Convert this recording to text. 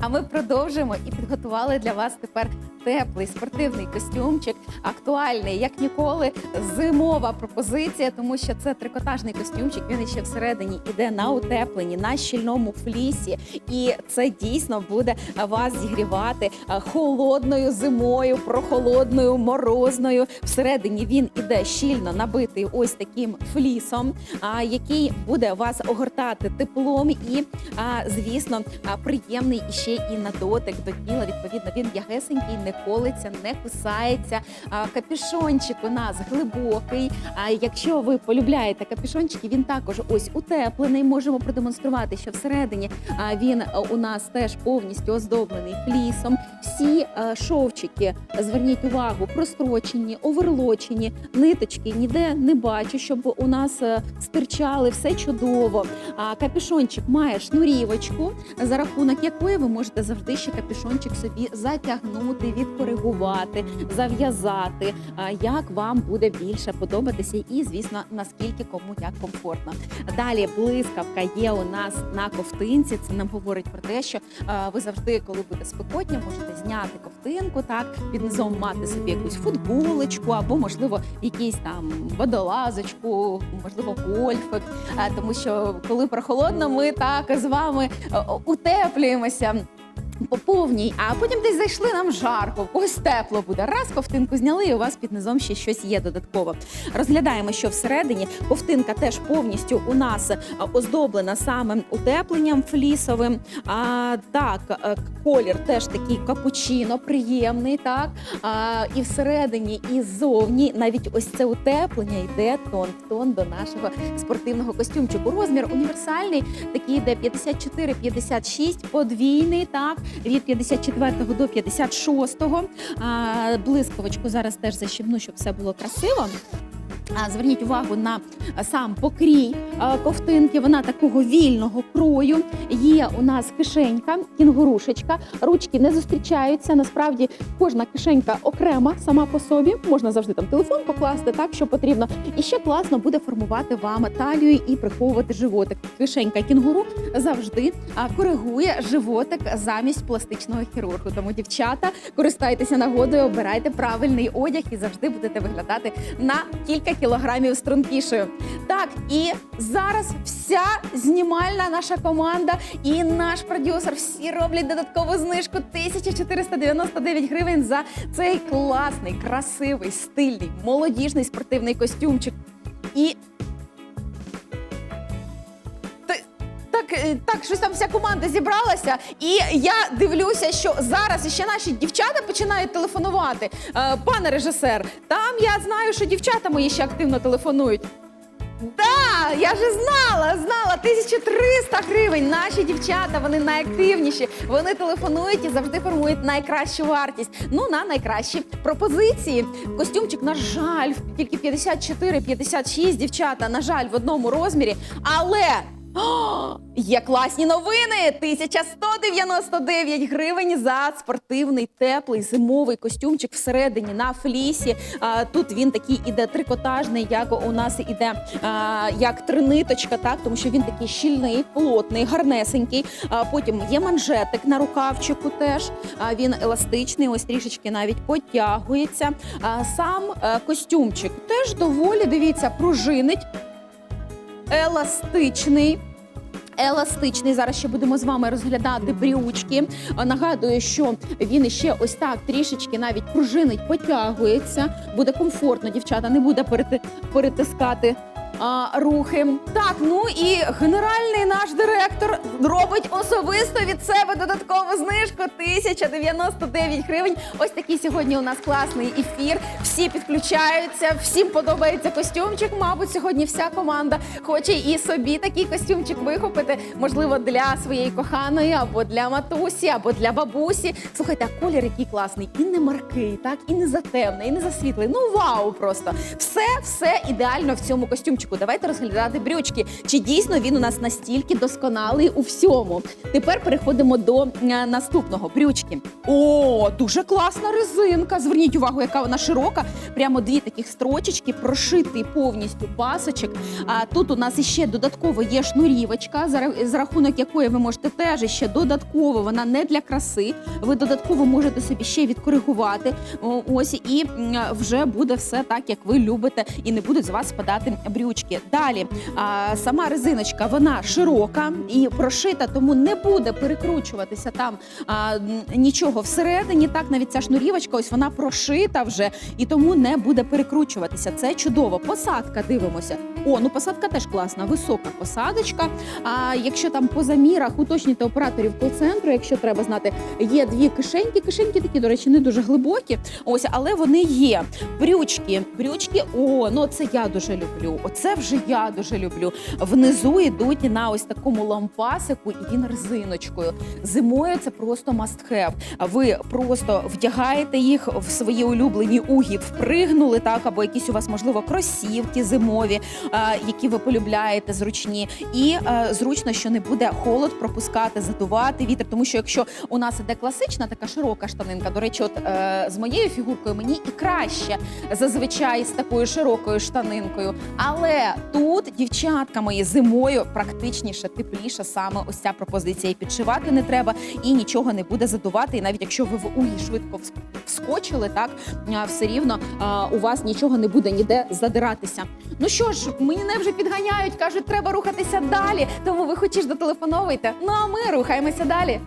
А ми продовжуємо і підготували для вас тепер теплий спортивний костюмчик, актуальний як ніколи. Зимова пропозиція, тому що це трикотажний костюмчик. Він ще всередині іде на утепленні, на щільному флісі, і це дійсно буде вас зігрівати холодною зимою, прохолодною, морозною. Всередині він іде щільно набитий ось таким флісом, який буде вас огортати теплом і, звісно, приємний іще і на дотик до тіла. Відповідно, він ягесенький, не колиться, не кусається. А, Капюшончик у нас глибокий. А якщо ви полюбляєте капюшончики, він також ось утеплений. Можемо продемонструвати, що всередині він у нас теж повністю оздоблений флісом. Всі шовчики, зверніть увагу, прострочені, оверлочені, ниточки ніде не бачу, щоб у нас стирчали, все чудово. А капюшончик має шнурівочку, за рахунок якої ви можете завжди ще капюшончик собі затягнути, відкоригувати, зав'язати, як вам буде більше подобатися, і звісно, наскільки кому як комфортно. Далі блискавка є у нас на ковтинці. Це нам говорить про те, що ви завжди, коли буде спекотня, можете зняти ковтинку, так під низом мати собі якусь футболочку або, можливо, якісь там водолазочку, можливо, гольфик. Тому що коли прохолодно, ми так з вами утеплюємося. По повній, а потім десь зайшли нам жарко, когось тепло буде. Раз ковтинку зняли, і у вас під низом ще щось є додатково. Розглядаємо, що всередині ковтинка теж повністю у нас е, оздоблена саме утепленням флісовим. А так, е, колір теж такий капучино, приємний, так а, і всередині, і ззовні навіть ось це утеплення йде тон в тон до нашого спортивного костюмчику. Розмір універсальний, такий йде 54-56, подвійний, так від 54 до 56. А, блискавочку зараз теж защібну, щоб все було красиво. Зверніть увагу на сам покрій ковтинки. Вона такого вільного крою. Є у нас кишенька, кінгурушечка. Ручки не зустрічаються. Насправді кожна кишенька окрема сама по собі. Можна завжди там телефон покласти, так що потрібно. І ще класно буде формувати вам талію і приховувати животик. Кишенька кінгуру завжди коригує животик замість пластичного хірургу. Тому дівчата користайтеся нагодою, обирайте правильний одяг і завжди будете виглядати на кілька кілограмів стрункішою. Так, і зараз вся знімальна наша команда і наш продюсер всі роблять додаткову знижку 1499 гривень за цей класний, красивий, стильний, молодіжний спортивний костюмчик. І так, е, так, щось там вся команда зібралася, і я дивлюся, що зараз ще наші дівчата починають телефонувати. Е, пане режисер, там я знаю, що дівчата мої ще активно телефонують. Да, я вже знала, знала 1300 гривень. Наші дівчата вони найактивніші. Вони телефонують і завжди формують найкращу вартість. Ну на найкращі пропозиції. Костюмчик, на жаль, тільки 54-56 дівчата. На жаль, в одному розмірі, але. Є класні новини! 1199 гривень за спортивний теплий зимовий костюмчик всередині на флісі. А, тут він такий іде трикотажний, як у нас іде а, як триниточка, так тому що він такий щільний, плотний, гарнесенький. А, потім є манжетик на рукавчику. Теж а, він еластичний, ось трішечки навіть потягується. А, сам е, костюмчик теж доволі дивіться, пружинить еластичний. Еластичний зараз ще будемо з вами розглядати брючки. Нагадую, що він ще ось так трішечки навіть пружинить, потягується. Буде комфортно, дівчата, не буде перети- перетискати а, рухи. Так, ну і генеральний наш директор робить особисто від себе додаткову знижку 1099 гривень. Ось такий сьогодні у нас класний ефір. Всі підключаються, всім подобається костюмчик. Мабуть, сьогодні вся команда хоче і собі такий костюмчик вихопити. Можливо, для своєї коханої, або для матусі, або для бабусі. Слухайте, а колір який класний, і не маркий, так і не затемний, і не засвітлий. Ну вау, просто все, все ідеально в цьому костюмчику. Костюмчику. Давайте розглядати брючки. Чи дійсно він у нас настільки досконалий у всьому? Тепер переходимо до е, наступного брючки. О, дуже класна резинка. Зверніть увагу, яка вона широка. Прямо дві таких строчечки, прошитий повністю пасочок. А тут у нас іще додатково є шнурівочка, за рахунок якої ви можете теж ще додатково, вона не для краси. Ви додатково можете собі ще відкоригувати. Ось і вже буде все так, як ви любите, і не будуть з вас спадати брючки. Далі а, сама резиночка вона широка і прошита, тому не буде перекручуватися там а, нічого всередині. Так, навіть ця шнурівочка, ось вона прошита вже, і тому не буде перекручуватися. Це чудово. Посадка дивимося. О, ну посадка теж класна, висока посадочка. А якщо там по замірах уточнюйте операторів кол-центру, якщо треба знати, є дві кишеньки. Кишеньки такі, до речі, не дуже глибокі. Ось, але вони є. Брючки, брючки. О, ну це я дуже люблю. Оце вже я дуже люблю. Внизу йдуть на ось такому лампасику, і він резиночкою. Зимою це просто. А Ви просто вдягаєте їх в свої улюблені угі, впригнули так, або якісь у вас можливо кросівки зимові, які ви полюбляєте, зручні, і зручно, що не буде холод пропускати, задувати вітер. Тому що якщо у нас іде класична така широка штанинка, до речі, от е, з моєю фігуркою мені і краще зазвичай з такою широкою штанинкою. Але тут дівчатка мої зимою практичніше, тепліше саме ось ця пропозиція. І підшивати не треба, і нічого не буде задувати. І навіть якщо ви в угі швидко вскочили, так все рівно у вас нічого не буде ніде задиратися. Ну що ж, мене вже підганяють, кажуть, треба рухатися далі. Тому ви хочеш дотелефоновуйте. Ну а ми рухаємося далі.